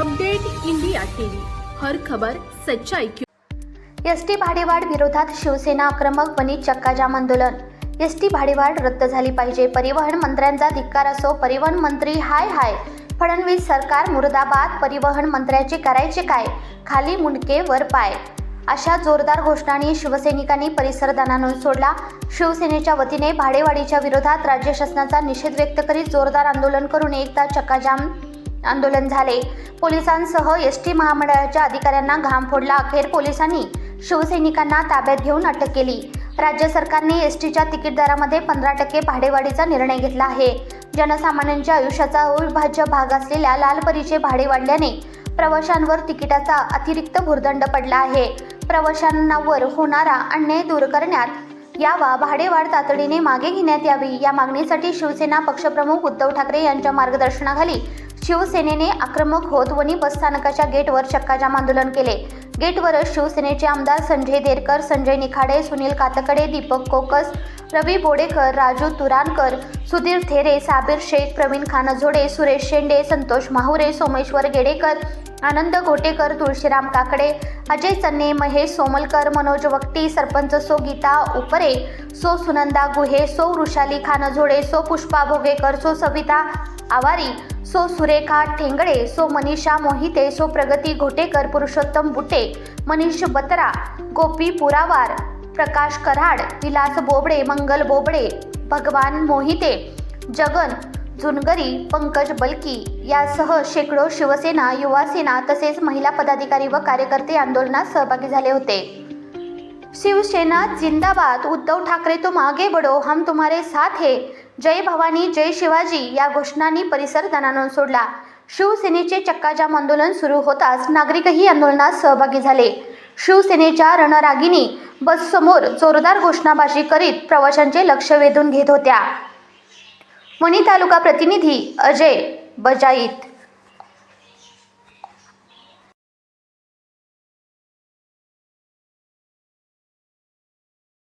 Update India TV. हर खबर सच्चाई की एस टी भाडेवाढ विरोधात शिवसेना आक्रमक बनी चक्काजाम आंदोलन. एस टी भाडेवाढ रद्द झाली पाहिजे. परिवहन मंत्र्यांचा धिक्कार असो परिवहन मंत्री हाय हाय. फडणवीस सरकार मुर्दाबाद परिवहन मंत्र्याचे करायचे काय? खाली मुंडके वर पाय. अशा जोरदार घोषणांनी शिवसैनिकांनी परिसर दानानून सोडला. शिवसेनेच्या वतीने भाडेवाढीच्या विरोधात राज्य शासनाचा निषेध व्यक्त करीत जोरदार आंदोलन करून एकदा चक्काजाम आंदोलन झाले. पोलिसांसह एस टी महामंडळाच्या अधिकाऱ्यांना घाम फोडला. अखेर पोलिसांनी शिवसैनिकांना ताब्यात घेऊन अटक केली. राज्य सरकारने एस टीच्या तिकीट दरामध्ये पंधरा टक्के भाडेवाढीचा निर्णय घेतला आहे. जनसामान्यांच्या आयुष्याचा अविभाज्य भाग असलेल्या लालपरीचे भाडे वाढल्याने प्रवाशांवर तिकिटाचा अतिरिक्त भुर्दंड पडला आहे. प्रवाशांवर होणारा अन्याय दूर करण्यात यावा भाडेवाढ तातडीने मागे घेण्यात यावी. या मागणीसाठी शिवसेना पक्षप्रमुख उद्धव ठाकरे यांच्या मार्गदर्शनाखाली शिवसेनेने आक्रमक होत वणी बसस्थानकाच्या गेटवर चक्काजाम आंदोलन केले. गेटवरच शिवसेनेचे आमदार संजय देरकर संजय निखाडे सुनील कातकडे दीपक कोकस रवी बोडेकर राजू तुरानकर सुधीर थेरे साबीर शेख प्रवीण खानझोडे सुरेश शेंडे संतोष माहुरे सोमेश्वर गेडेकर आनंद गोटेकर तुळशीराम काकडे अजय चन्ने महेश सोमलकर मनोज वक्ती सरपंच सो गीता उपरे सो सुनंदा गुहे सो वृषाली खानझोडे सो पुष्पा भोगेकर सो सविता आवारी सो सुरेखा ठेंगडे सो मनीषा मोहिते सो प्रगती घोटेकर पुरुषोत्तम बुटे मनीष बत्रा गोपी पुरावार प्रकाश कराड विलास बोबडे मंगल बोबडे भगवान मोहिते जगन जुनगरी पंकज बलकी यासह शेकडो शिवसेना युवासेना तसेच महिला पदाधिकारी व कार्यकर्ते आंदोलनात सहभागी झाले होते. शिवसेना जिंदाबाद उद्धव ठाकरे तुम आगे बढ़ो हम तुम्हारे साथ हे जय भवानी जय शिवाजी या घोषणांनी परिसर दणानून सोडला. शिवसेनेचे चक्काजाम आंदोलन सुरू होताच नागरिकही आंदोलनात सहभागी झाले. शिवसेनेच्या रणरागिनी बससमोर जोरदार घोषणाबाजी करीत प्रवाशांचे लक्ष वेधून घेत होत्या. वणी तालुका प्रतिनिधी अजय बजाईत.